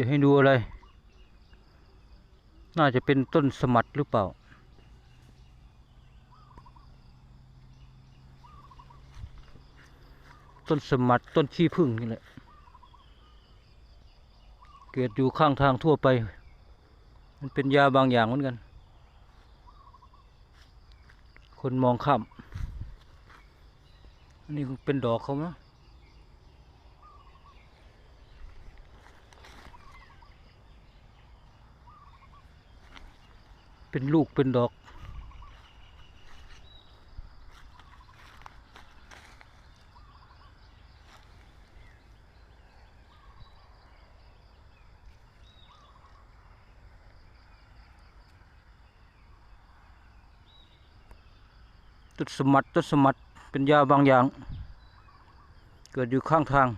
จะให้ดูอะไร น่าจะเป็นต้นสมัดหรือเปล่า ต้นสมัดต้นขี้ผึ้งนี่แหละ เกิดอยู่ข้างทางทั่วไป มันเป็นยาบางอย่างเหมือนกัน คนมองข้าม อันนี้เป็นดอกเขาไหม เป็นลูกเป็นดอกต้นสมัดต้นสมัดเป็นยาบางอย่าง เกิดอยู่ข้างทาง